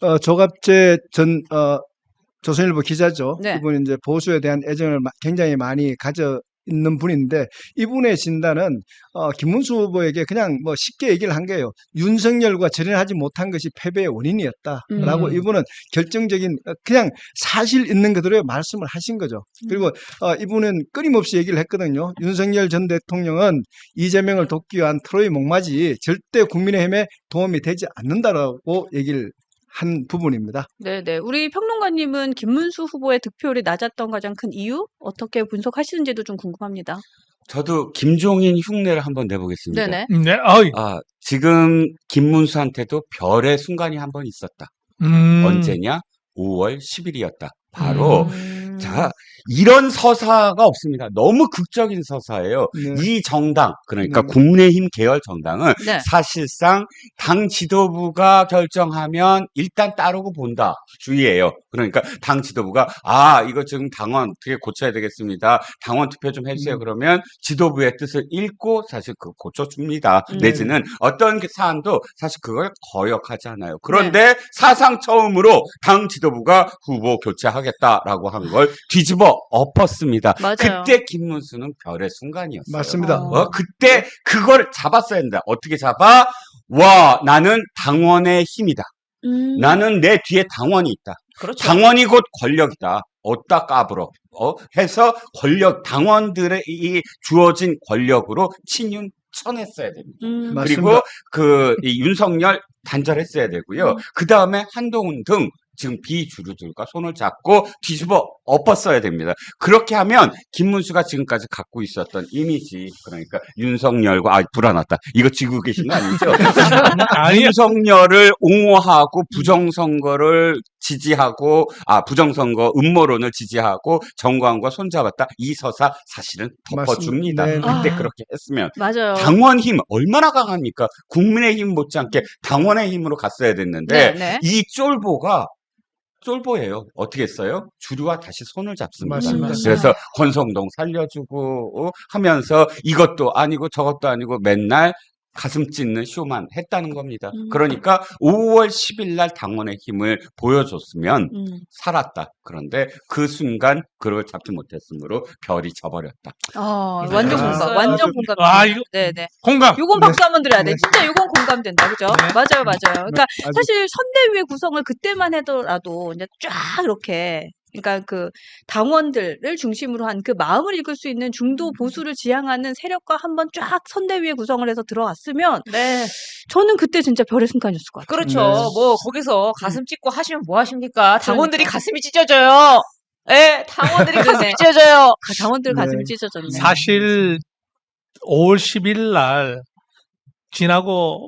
어, 조갑재 전 어, 조선일보 기자죠. 네. 이분이 이제 보수에 대한 애정을 마- 굉장히 많이 가져 있는 분인데 이분의 진단은 어, 김문수 후보에게 그냥 뭐 쉽게 얘기를 한 거예요. 윤석열과 절연하지 못한 것이 패배의 원인이었다라고 음. 이분은 결정적인 어, 그냥 사실 있는 그대로 말씀을 하신 거죠. 그리고 어, 이분은 끊임없이 얘기를 했거든요. 윤석열 전 대통령은 이재명을 돕기 위한 트로이 목마지 절대 국민의힘에 도움이 되지 않는다라고 얘기를 한 부분입니다. 네 네. 우리 평론가님은 김문수 후보의 득표율이 낮았던 가장 큰 이유 어떻게 분석하시는지도 좀 궁금합니다. 저도 김종인 흉내를 한번 내보겠습니다. 네네. 네, 어이. 아, 지금 김문수한테도 별의 순간이 한 번 있었다. 음. 언제냐? 5월 10일이었다. 바로 음. 자, 이런 서사가 없습니다. 너무 극적인 서사예요. 네. 이 정당, 그러니까 네. 국민의힘 계열 정당은 네. 사실상 당 지도부가 결정하면 일단 따르고 본다 주의예요. 그러니까 당 지도부가 아 이거 지금 당원 어떻게 고쳐야 되겠습니다. 당원 투표 좀 해주세요. 음. 그러면 지도부의 뜻을 읽고 사실 그 고쳐줍니다. 음. 내지는 어떤 그 사안도 사실 그걸 거역하지 않아요. 그런데 사상 처음으로 당 지도부가 후보 교체하겠다라고 한걸 뒤집어 엎었습니다. 맞아요. 그때 김문수는 별의 순간이었어요. 맞습니다. 어. 어, 그때 그걸 잡았어야 된다. 어떻게 잡아? 와, 나는 당원의 힘이다. 음. 나는 내 뒤에 당원이 있다. 그렇죠. 당원이 곧 권력이다. 어따 까불어. 어, 해서 권력, 당원들의 이 주어진 권력으로 친윤 쳐냈어야 됩니다. 음. 맞- 그리고 맞습니다. 그 이 윤석열 단절했어야 되고요. 음. 그 다음에 한동훈 등 지금 비주류들과 손을 잡고 뒤집어 엎었어야 됩니다. 그렇게 하면 김문수가 지금까지 갖고 있었던 이미지, 그러니까 윤석열과 아 불안하다. 이거 지고 계신 거 아니죠? 윤석열을 옹호하고 부정선거를 지지하고 아 부정선거 음모론을 지지하고 정광과 손잡았다. 이 서사 사실은 덮어줍니다. 맞습니다. 네. 그때 아. 그렇게 했으면 맞아요. 당원 힘 얼마나 강합니까? 국민의 힘 못지않게 당원의 힘으로 갔어야 됐는데 네, 네. 이 쫄보가 쫄보예요. 어떻게 했어요? 주류와 다시 손을 잡습니다. 맞습니다. 그래서 권성동 살려주고 어, 하면서 이것도 아니고 저것도 아니고 맨날 가슴 찢는 쇼만 했다는 겁니다. 음. 그러니까 5월 10일 날 당원의 힘을 보여줬으면 음. 살았다. 그런데 그 순간 그걸 잡지 못했으므로 별이 져버렸다. 어, 네. 완전 아, 공감. 완전 공감. 아, 이거- 네네. 공감. 요건 네. 박수 한번 드려야 돼. 네. 진짜 요건 공감된다. 그죠? 네. 맞아요, 맞아요. 그러니까 사실 선대위의 구성을 그때만 해더라도 이제 쫙 이렇게 그러니까 그 당원들을 중심으로 한 그 마음을 읽을 수 있는 음. 중도 보수를 지향하는 세력과 한번 쫙 선대위에 구성을 해서 들어갔으면 네. 저는 그때 진짜 별의 순간이었을 것 같아요. 그렇죠. 네. 뭐 거기서 가슴 찢고 하시면 뭐 하십니까? 당원들이 그러니까. 가슴이 찢어져요. 예, 당원들이 가슴이. 찢어져요. 가- 당원들 가슴이 네. 찢어졌네. 사실 5월 10일 날 지나고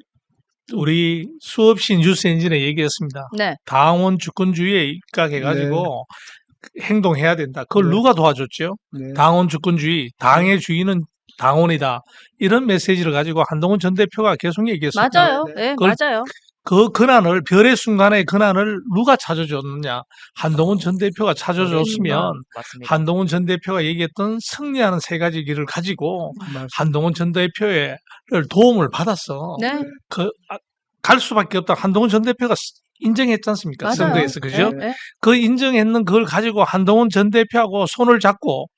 우리 수없이 뉴스 엔진에 얘기했습니다. 네. 당원 주권주의에 입각해가지고 행동해야 된다. 그걸 네. 누가 도와줬죠? 네. 당원 주권주의, 당의 주인은 당원이다. 이런 메시지를 가지고 한동훈 전 대표가 계속 얘기했습니다. 맞아요. 네, 그걸- 맞아요. 그 근한을 별의 순간의 근한을 누가 찾아줬느냐? 한동훈 전 대표가 찾아줬으면 맞습니다. 한동훈 전 대표가 얘기했던 승리하는 세 가지 길을 가지고 맞습니다. 한동훈 전 대표의 도움을 받았어. 네. 그, 아, 갈 수밖에 없다. 한동훈 전 대표가 스- 인정했지 않습니까? 선거에서. 그죠? 네, 네. 그 인정했는 그걸 가지고 한동훈 전 대표하고 손을 잡고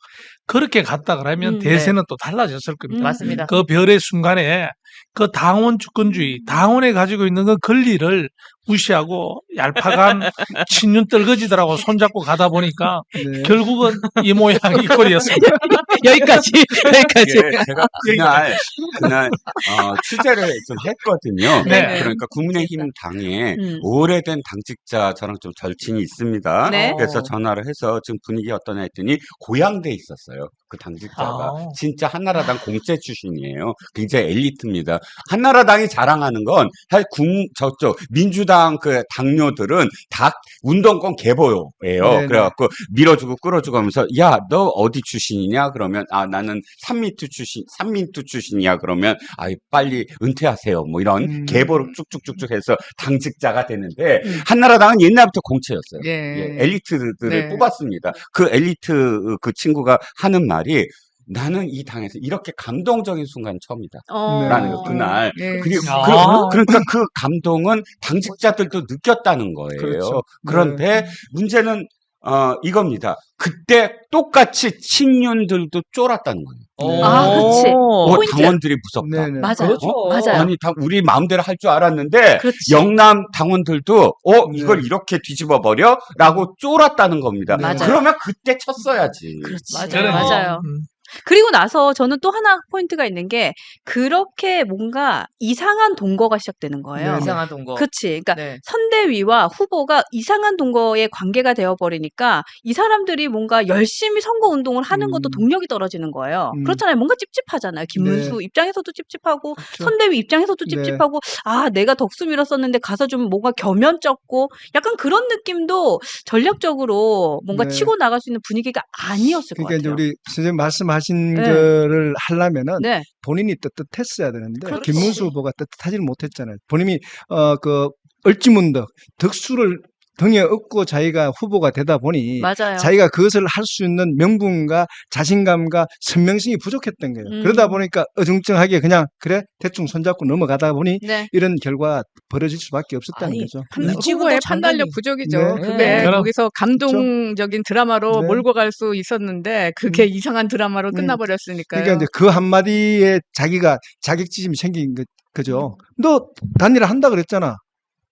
그렇게 갔다 그러면 음, 대세는 또 달라졌을 겁니다. 음. 맞습니다. 그 별의 순간에 그 당원 주권주의, 당원에 가지고 있는 그 권리를 무시하고 얄팍한 친윤 떨거지들하고 손잡고 가다 보니까 네. 결국은 이 모양 이 꼴이었습니다. 여기까지. 여기까지. 예, 제가 그날 그날 어, 취재를 좀 했거든요. 네. 그러니까 국민의힘 당에 음. 오래된 당직자 저랑 좀 절친이 있습니다. 네. 그래서 전화를 해서 지금 분위기 어떠냐 했더니 고향대 에 있었어요. 그 당직자가 아. 진짜 한나라당 공채 출신이에요. 굉장히 엘리트입니다. 한나라당이 자랑하는 건 사실 국 저쪽 민주당 그 당뇨들은 다 운동권 개보예요. 네네. 그래갖고 밀어주고 끌어주고 하면서 야 너 어디 출신이냐 그러면 아 나는 삼민투 출신 삼민투 출신이야 그러면 아 빨리 은퇴하세요 뭐 이런 음. 계보를 쭉쭉쭉쭉 해서 당직자가 되는데 음. 한나라당은 옛날부터 공채였어요. 예. 예, 엘리트들을 네. 뽑았습니다. 그 엘리트 그 친구가 하는 말이 나는 이 당에서 이렇게 감동적인 순간 처음이다. 어. 라는 거, 그날. 예. 그리고 아. 그, 러니까그 감동은 당직자들도 느꼈다는 거예요. 그렇죠. 그런데 네. 문제는 어, 이겁니다. 그때 똑같이 친윤들도 쫄았다는 거예요. 아, 그치. 어, 포인트. 당원들이 무섭다. 네네. 맞아요. 그렇죠. 맞아요. 아니, 다 우리 마음대로 할 줄 알았는데 그렇지. 영남 당원들도 어 네. 이걸 이렇게 뒤집어 버려라고 쫄았다는 겁니다. 맞아요. 그러면 그때 쳤어야지. 그렇지. 맞아요. 맞아요. 음. 그리고 나서 저는 또 하나 포인트가 있는 게 그렇게 뭔가 이상한 동거가 시작되는 거예요. 네네. 이상한 동거. 그치. 그러니까 네. 선대위와 후보가 이상한 동거의 관계가 되어버리니까 이 사람들이 뭔가 열심히 선거 운동을 하는 것도 음. 동력이 떨어지는 거예요. 음. 그렇잖아요. 뭔가 찝찝하잖아요. 김문수 입장에서도 찝찝하고 그렇죠. 선대위 입장에서도 네. 찝찝하고 아 내가 덕수 밀었었는데 가서 좀 뭔가 겸연쩍고 약간 그런 느낌도 전략적으로 뭔가 네. 치고 나갈 수 있는 분위기가 아니었을 그러니까 것 이제 같아요. 우리 선생님 말씀하신 네. 거를 하려면은 네. 본인이 떳떳했어야 되는데 그렇죠. 김문수 후보가 떳떳하지 못했잖아요. 본인이 어 그 얼찌문덕 덕수를 등에 업고 자기가 후보가 되다 보니 맞아요. 자기가 그것을 할 수 있는 명분과 자신감과 선명성이 부족했던 거예요. 음. 그러다 보니까 어중쩡하게 그냥 그래 대충 손잡고 넘어가다 보니 네. 이런 결과 벌어질 수밖에 없었다는 아니, 거죠. 판- 네. 후보의 판단력 부족이죠. 네. 그게 네. 거기서 감동적인 드라마로 네. 몰고 갈 수 있었는데 그게 이상한 드라마로 음. 끝나버렸으니까요. 그러니까 이제 그 한마디에 자기가 자격지심이 생긴 거, 그죠. 너 단일화 한다 그랬잖아.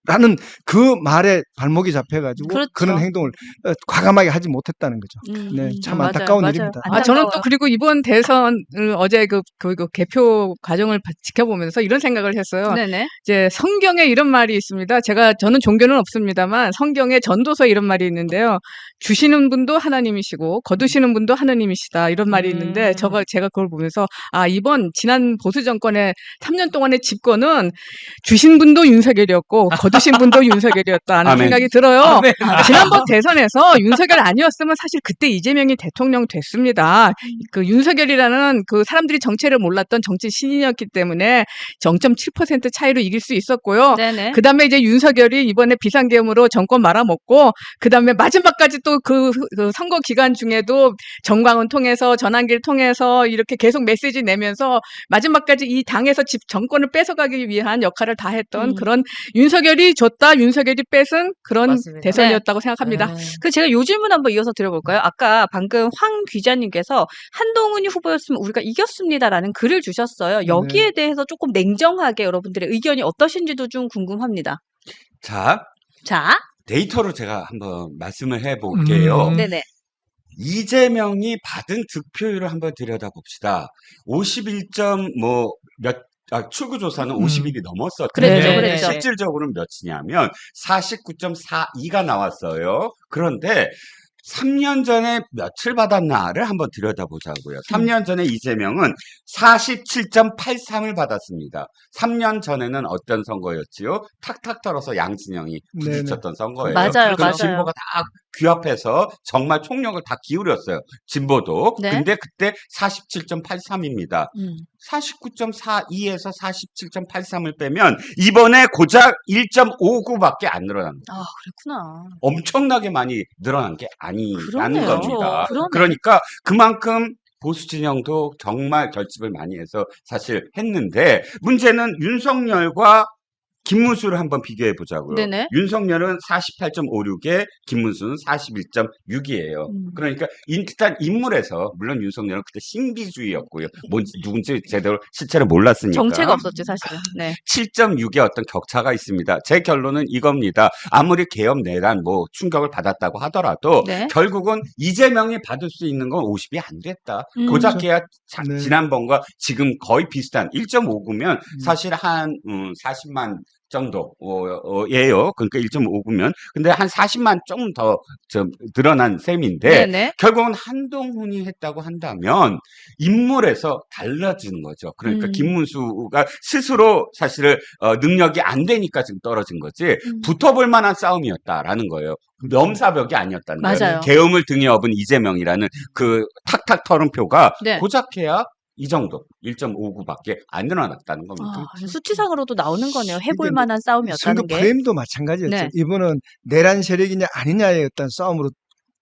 라는 그 말에 발목이 잡혀가지고 그렇죠. 그런 행동을 어, 과감하게 하지 못했다는 거죠. 음, 네, 음, 참 맞아요. 안타까운 맞아요. 일입니다. 아, 저는 또 안타까워요. 그리고 이번 대선 을 어제 그, 그, 그 개표 과정을 바- 지켜보면서 이런 생각을 했어요. 네네. 이제 성경에 이런 말이 있습니다. 제가 저는 종교는 없습니다만 성경에 전도서에 이런 말이 있는데요. 주시는 분도 하나님이시고 거두시는 분도 하나님이시다 이런 말이 있는데 음. 저가 제가 그걸 보면서 아 이번 지난 보수 정권의 3년 동안의 집권은 주신 분도 윤석열이었고 거두신 분도 윤석열이었다는 아멘. 생각이 들어요. 아멘. 지난번 대선에서 윤석열 아니었으면 사실 그때 이재명이 대통령 됐습니다. 그 윤석열이라는 그 사람들이 정체를 몰랐던 정치 신인이었기 때문에 0.7% 차이로 이길 수 있었고요. 네네. 그 다음에 이제 윤석열이 이번에 비상계엄으로 정권 말아먹고, 그 다음에 마지막까지 또그 선거 기간 중에도 정광훈 통해서 전환기를 통해서 이렇게 계속 메시지 내면서 마지막까지 이 당에서 집 정권을 뺏어가기 위한 역할을 다 했던 음. 그런 윤석열이 줬다, 윤석열이 뺏은 그런 맞습니다. 대선이었다고 생각합니다. 네. 그 제가 요 질문 한번 이어서 드려볼까요? 아까 방금 황 기자님께서 한동훈이 후보였으면 우리가 이겼습니다라는 글을 주셨어요. 여기에 네. 대해서 조금 냉정하게 여러분들의 의견이 어떠신지도 좀 궁금합니다. 자, 자, 데이터로 제가 한번 말씀을 해볼게요. 음. 네네. 이재명이 받은 득표율을 한번 들여다봅시다. 51 점 뭐 몇, 아, 출구 조사는 음. 50일이 넘었었죠. 그랬죠, 네, 그랬죠. 네. 실질적으로는 몇이냐면 49.42가 나왔어요. 그런데 3년 전에 몇을 받았나를 한번 들여다보자고요. 3년 전에 이재명은 47.83을 받았습니다. 3년 전에는 어떤 선거였지요? 탁탁 털어서 양진영이 네네. 부딪혔던 선거예요. 맞아요, 그럼 맞아요. 진보가 다 귀합해서 정말 총력을 다 기울였어요. 진보도. 네. 근데 그때 47.83입니다. 음. 49.42에서 47.83을 빼면 이번에 고작 1.59밖에 안 거예요. 아, 그렇구나. 엄청나게 많이 늘어난 게 아니라는. 겁니다. 그러네. 그러니까 그만큼 보수 진영도 정말 결집을 많이 해서 사실 했는데 문제는 윤석열과 김문수를 한번 비교해 보자고요. 네네. 윤석열은 48.56에 김문수는 41.6이에요. 음. 그러니까 일단 인물에서 물론 윤석열은 그때 신비주의였고요. 뭔지 누군지 제대로 실체를 몰랐으니까. 정체가 없었지, 사실은. 네. 7.6의 어떤 격차가 있습니다. 제 결론은 이겁니다. 아무리 개혁 내란 뭐 충격을 받았다고 하더라도 네. 결국은 이재명이 받을 수 있는 건 50이 안 됐다. 음. 고작해야 자- 네. 지난번과 지금 거의 비슷한 1.59면 음. 사실 한 음, 40만 정도예요. 그러니까 1.59면 근데 한 40만 조금 더좀 늘어난 셈인데 네네. 결국은 한동훈이 했다고 한다면 인물에서 달라지는 거죠. 그러니까 음. 김문수가 스스로 사실은 어, 능력이 안 되니까 지금 떨어진 거지 음. 붙어볼 만한 싸움이었다라는 거예요. 넘사벽이 아니었다는 맞아요. 거예요. 계엄을 등에 업은 이재명이라는 그 탁탁 털은 표가 네. 고작해야 이 정도 1.59밖에 안 늘어났다는 겁니다. 아, 수치상으로도 나오는 거네요. 해볼 그러니까 만한 싸움이었다는 게. 프레임도 마찬가지였죠. 네. 이번은 내란 세력이냐 아니냐의 어떤 싸움으로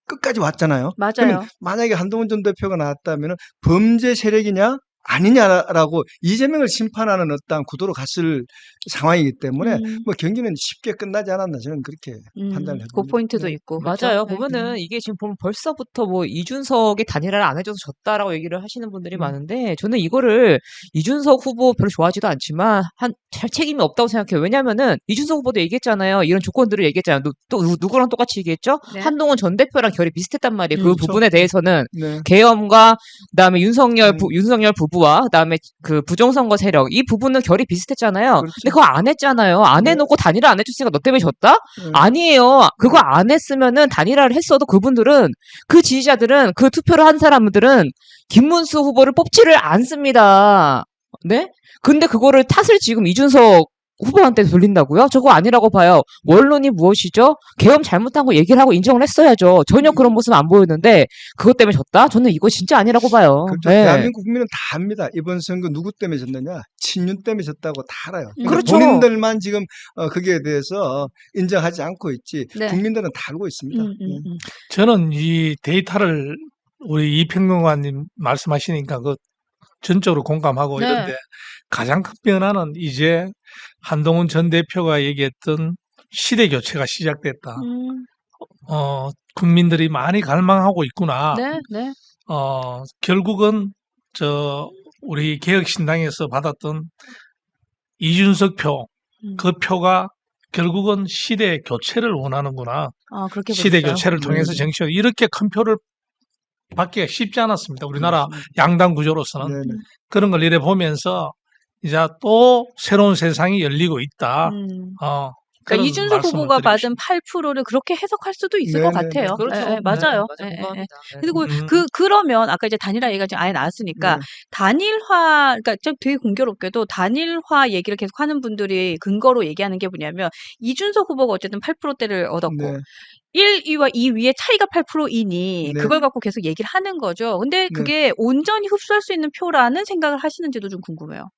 끝까지 왔잖아요. 맞아요. 그러면 만약에 한동훈 전 대표가 나왔다면 범죄 세력이냐 아니냐라고 이재명을 심판하는 어떠한 구도로 갔을 상황이기 때문에 음. 뭐 경기는 쉽게 끝나지 않았나 저는 그렇게 음, 판단을 그 해봅니다. 포인트도 네. 있고. 그렇죠? 맞아요. 네. 보면은 이게 지금 보면 벌써부터 뭐 이준석이 단일화를 안 해줘서 졌다라고 얘기를 하시는 분들이 음. 많은데 저는 이거를 이준석 후보 별로 좋아하지도 않지만 한 잘 책임이 없다고 생각해요. 왜냐면은 이준석 후보도 얘기했잖아요. 이런 조건들을 얘기했잖아요. 누, 또 누- 누구랑 똑같이 얘기했죠? 네. 한동훈 전 대표랑 결이 비슷했단 말이에요. 그 음, 그렇죠. 부분에 대해서는 네. 계엄과 그다음에 윤석열 부, 음. 윤석열 부 부와 그다음에 그 부정선거 세력 이 부분은 결이 비슷했잖아요. 그렇죠. 근데 그거 안 했잖아요. 안 네. 해놓고 단일화 안 해줬으니까 너 때문에 졌다? 네. 아니에요. 그거 안 했으면은 단일화를 했어도 그분들은 그 지지자들은 그 투표를 한 사람들은 김문수 후보를 뽑지를 않습니다. 네? 근데 그거를 탓을 지금 이준석 후보한테 돌린다고요? 저거 아니라고 봐요. 원론이 무엇이죠? 계엄 잘못한 거 얘기를 하고 인정을 했어야죠. 전혀 그런 모습 안 보였는데 그것 때문에 졌다? 저는 이거 진짜 아니라고 봐요. 그렇죠. 네. 대한민국 국민은 다 압니다. 이번 선거 누구 때문에 졌느냐? 친윤 때문에 졌다고 다 알아요. 음. 근데 그렇죠. 본인들만 지금 어, 거기에 대해서 인정하지 않고 있지 네. 국민들은 다 알고 있습니다. 음, 음, 네. 음. 저는 이 데이터를 우리 이평론가님 말씀하시니까 그 전적으로 공감하고 네. 이런데 가장 큰 변화는 이제 한동훈 전 대표가 얘기했던 시대 교체가 시작됐다. 음, 어, 국민들이 많이 갈망하고 있구나. 네, 네. 어, 결국은 저 우리 개혁신당에서 받았던 이준석 표, 음. 그 표가 결국은 시대 교체를 원하는구나. 아, 그렇게 시대 보셨어요? 교체를 통해서 네. 정치를 이렇게 큰 표를 받기가 쉽지 않았습니다. 우리나라 그렇습니다. 양당 구조로서는 네, 네. 그런 걸 이래 보면서 이제 또 새로운 세상이 열리고 있다. 음. 어, 그러니까 이준석 후보가 받은 8%를 그렇게 해석할 수도 있을 것 네, 네, 네. 같아요. 그렇죠. 예, 예, 맞아요. 맞아, 예, 예. 네. 그리고 음. 그 그러면 아까 이제 단일화 얘기가 지금 아예 나왔으니까 네. 단일화 그러니까 좀 되게 공교롭게도 단일화 얘기를 계속 하는 분들이 근거로 얘기하는 게 뭐냐면 이준석 후보가 어쨌든 8%대를 얻었고 네. 1, 2와 2위의 차이가 8%이니 네. 그걸 갖고 계속 얘기를 하는 거죠. 근데 그게 온전히 흡수할 수 있는 표라는 생각을 하시는지도 좀 궁금해요.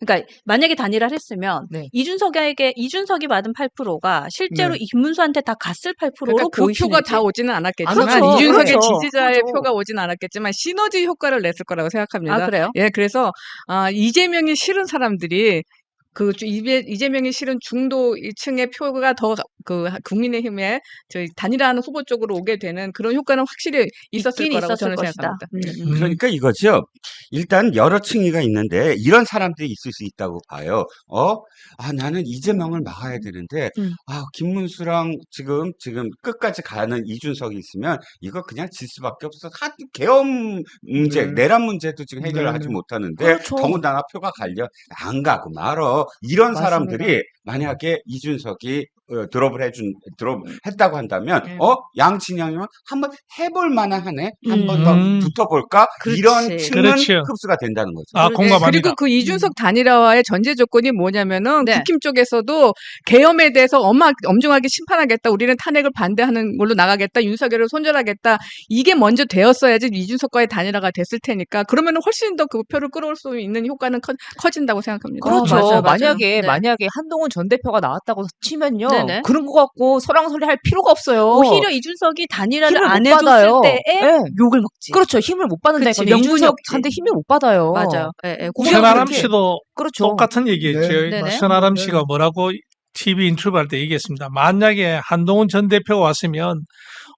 그러니까 만약에 단일화를 했으면 네. 이준석에게 이준석이 받은 8%가 실제로 네. 김문수한테 다 갔을 8%로 그러니까 그 보이시는지. 표가 다 오지는 않았겠지만 그렇죠. 이준석의 그렇죠. 지지자의 그렇죠. 표가 오지는 않았겠지만 시너지 효과를 냈을 거라고 생각합니다. 아 그래요? 예, 그래서 아, 이재명이 싫은 사람들이 그 이재- 이재명이 싫은 중도 층의 표가 더 그 국민의힘에 저희 단일화하는 후보 쪽으로 오게 되는 그런 효과는 확실히 있었을 거라고 있었을 저는 것이다. 생각합니다. 음, 음. 음, 그러니까 이거죠. 일단 여러 층위가 있는데 이런 사람들이 있을 수 있다고 봐요. 어? 아, 나는 이재명을 막아야 되는데, 음. 아, 김문수랑 지금, 지금 끝까지 가는 이준석이 있으면 이거 그냥 질 수밖에 없어서 한 계엄 문제, 네. 내란 문제도 지금 해결을 네, 하지 네. 못하는데, 그렇죠. 더군다나 표가 갈려 안 가고 말어. 이런 맞습니다. 사람들이 만약에 이준석이 어, 드롭을 해준, 드롭 했다고 한다면, 음. 어? 양 진영이면 한번 해볼 만한 하네? 한번 더 음. 붙어볼까? 이런 그렇지. 층은 그렇죠. 흡수가 된다는 거죠. 아, 그리고- 공감합니다. 그리고 그 이준석 단일화와의 전제 조건이 뭐냐면은 네. 국힘 쪽에서도 계엄에 대해서 엄하, 엄중하게 심판하겠다. 우리는 탄핵을 반대하는 걸로 나가겠다. 윤석열을 손절하겠다. 이게 먼저 되었어야지 이준석과의 단일화가 됐을 테니까 그러면은 훨씬 더 그 표를 끌어올 수 있는 효과는 커, 커진다고 생각합니다. 그렇죠. 맞아요, 맞아요. 만약에 네. 만약에 한동훈 전 대표가 나왔다고 치면요. 네네. 그런 거 갖고 설랑설레 할 필요가 없어요. 오히려 이준석이 단일화를 안못 해줬을 받아요. 때에 네. 욕을 먹지. 그렇죠. 힘을 못 받는다니까. 그치, 없지. 힘을 못 받아요. 맞아요. 예, 예. 천하람 씨도 그렇죠. 똑같은 얘기했죠. 네. 천하람 네. 씨가 뭐라고 TV 인터뷰할 때 얘기했습니다. 만약에 한동훈 전 대표가 왔으면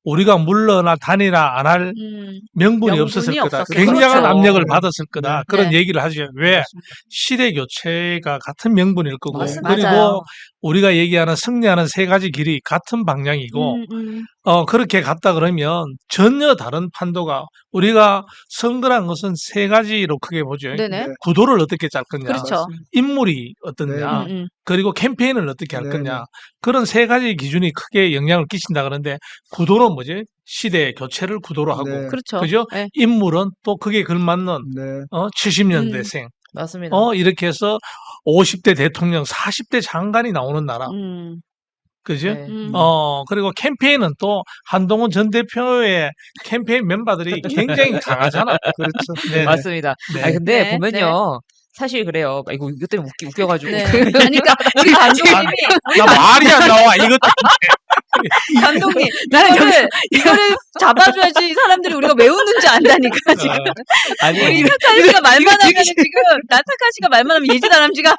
우리가 물러나 단일화 안할 음, 명분이, 명분이 없었을 거다. 굉장한 거죠. 압력을 네. 받았을 거다. 네. 그런 네. 얘기를 하죠. 왜? 시대 교체가 같은 명분일 거고 맞습니다. 그리고 맞아요. 우리가 얘기하는 승리하는 세 가지 길이 같은 방향이고 음, 음. 어, 그렇게 갔다 그러면 전혀 다른 판도가 우리가 선거란 것은 세 가지로 크게 보죠. 네네. 네. 구도를 어떻게 짤 거냐, 그렇죠. 인물이 어떻냐, 음, 음. 그리고 캠페인을 어떻게 할 네, 거냐 네. 그런 세 가지 기준이 크게 영향을 끼친다 그러는데 구도는 뭐지? 시대 교체를 구도로 하고 네. 그렇죠. 그죠? 예. 인물은 또 그게 걸맞는 네. 어, 70년대생 맞습니다. 어 이렇게 해서 50대 대통령, 40대 장관이 나오는 나라, 음, 그죠? 네. 음. 어 그리고 캠페인은 또 한동훈 전 대표의 캠페인 멤버들이 굉장히 강하잖아. 그렇죠. 네, 맞습니다. 네. 아니 근데 네, 보면요. 사실 그래요. 이거 이것 때문에 웃기, 웃겨가지고. 네. 그러니까 우리 아, 감독님이 나 말이 안 나와 이것 때문에. 감독님 나는 이거를 이거를 잡아줘야지 사람들이 우리가 왜 웃는지 안다니까 지금. 아니 우리 타카 씨가 말만 하면 지금 나타카 씨가 말만 하면 예지 다람쥐가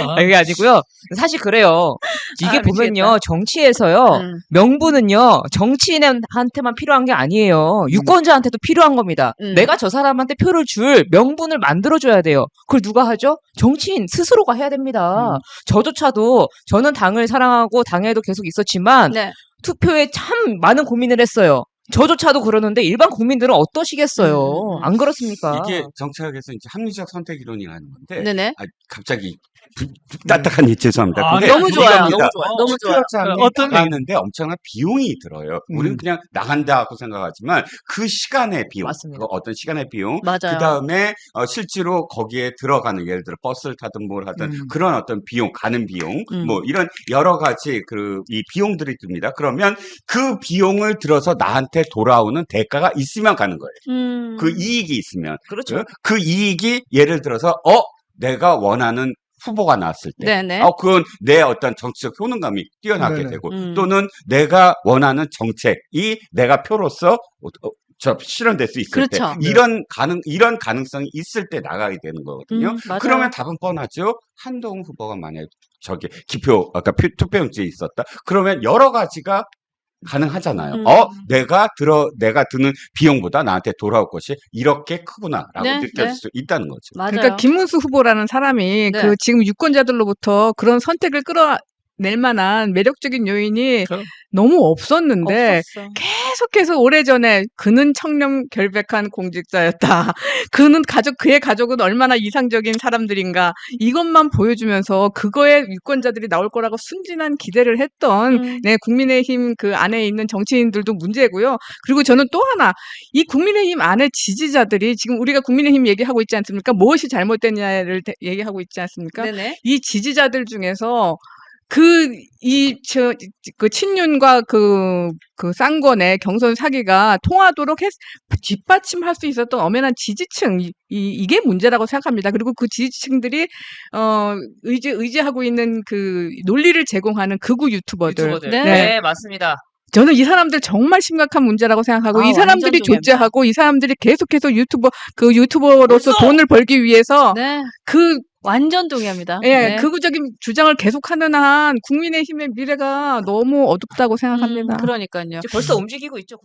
어, 그게 아니고요. 사실 그래요. 이게 아, 보면요, 미치겠다. 정치에서요, 음. 명분은요, 정치인한테만 필요한 게 아니에요. 유권자한테도 필요한 겁니다. 음. 내가 저 사람한테 표를 줄 명분을 만들어줘야 돼요. 그걸 누가 하죠? 정치인 스스로가 해야 됩니다. 음. 저조차도 저는 당을 사랑하고 당에도 계속 있었지만 네. 투표에 참 많은 고민을 했어요. 저조차도 그러는데 일반 국민들은 어떠시겠어요? 음, 음. 안 그렇습니까? 이게 정치학에서 이제 합리적 선택 이론이라는 건데 네네. 아, 갑자기 부- 딱딱한 일 죄송합니다. 아, 근데 너무 좋아요. 이겁니다. 너무 좋아요. 투표장에 어떤 나갔는데 엄청난 비용이 들어요. 우리는 음. 그냥 나간다고 생각하지만 그 시간의 비용, 맞습니다. 그 어떤 시간의 비용, 맞아요. 그 다음에 실제로 거기에 들어가는 예를 들어 버스를 타든 뭘 하든 음. 그런 어떤 비용, 가는 비용, 음. 뭐 이런 여러 가지 그 이 비용들이 듭니다. 그러면 그 비용을 들어서 나한테 돌아오는 대가가 있으면 가는 거예요. 음. 그 이익이 있으면 그렇죠. 그, 그 이익이 예를 들어서 어 내가 원하는 후보가 나왔을 때 네네. 어, 그건 내 어떤 정치적 효능감이 뛰어나게 네네. 되고 음. 또는 내가 원하는 정책이 내가 표로서 어, 어, 저 실현될 수 있을 그렇죠. 때 이런 가능 이런 가능성이 있을 때 나가게 되는 거거든요. 음. 그러면 답은 뻔하죠. 한동훈 후보가 만약 저기 기표 아까 표- 투표용지에 있었다. 그러면 여러 가지가 가능하잖아요. 음. 어, 내가 들어 내가 드는 비용보다 나한테 돌아올 것이 이렇게 크구나라고 네, 느껴질 네. 수 있다는 거죠. 맞아요. 그러니까 김문수 후보라는 사람이 네. 그 지금 유권자들로부터 그런 선택을 끌어낼 만한 매력적인 요인이 그럼. 너무 없었는데 없었어. 계속해서 오래전에 그는 청렴 결백한 공직자였다. 그는 가족 그의 가족은 얼마나 이상적인 사람들인가 이것만 보여주면서 그거에 유권자들이 나올 거라고 순진한 기대를 했던 음. 네, 국민의힘 그 안에 있는 정치인들도 문제고요. 그리고 저는 또 하나 이 국민의힘 안에 지지자들이 지금 우리가 국민의힘 얘기하고 있지 않습니까? 무엇이 잘못됐냐를 대- 얘기하고 있지 않습니까? 네네. 이 지지자들 중에서 그, 이, 저, 그 친윤과 그, 그 쌍권의 경선 사기가 통하도록 했, 뒷받침할 수 있었던 엄연한 지지층, 이, 이- 이게 문제라고 생각합니다. 그리고 그 지지층들이, 어, 의지, 의지하고 있는 그 논리를 제공하는 극우 유튜버들. 유튜버들. 네. 네. 맞습니다. 저는 이 사람들 정말 심각한 문제라고 생각하고 아, 이 사람들이. 존재하고 이 사람들이 계속해서 유튜버 그 유튜버로서 벌써! 돈을 벌기 위해서 네. 그 완전 동의합니다. 예, 네. 극우적인 주장을 계속하는 한 국민의힘의 미래가 너무 어둡다고 생각합니다. 음, 그러니까요. 벌써 움직이고 있죠.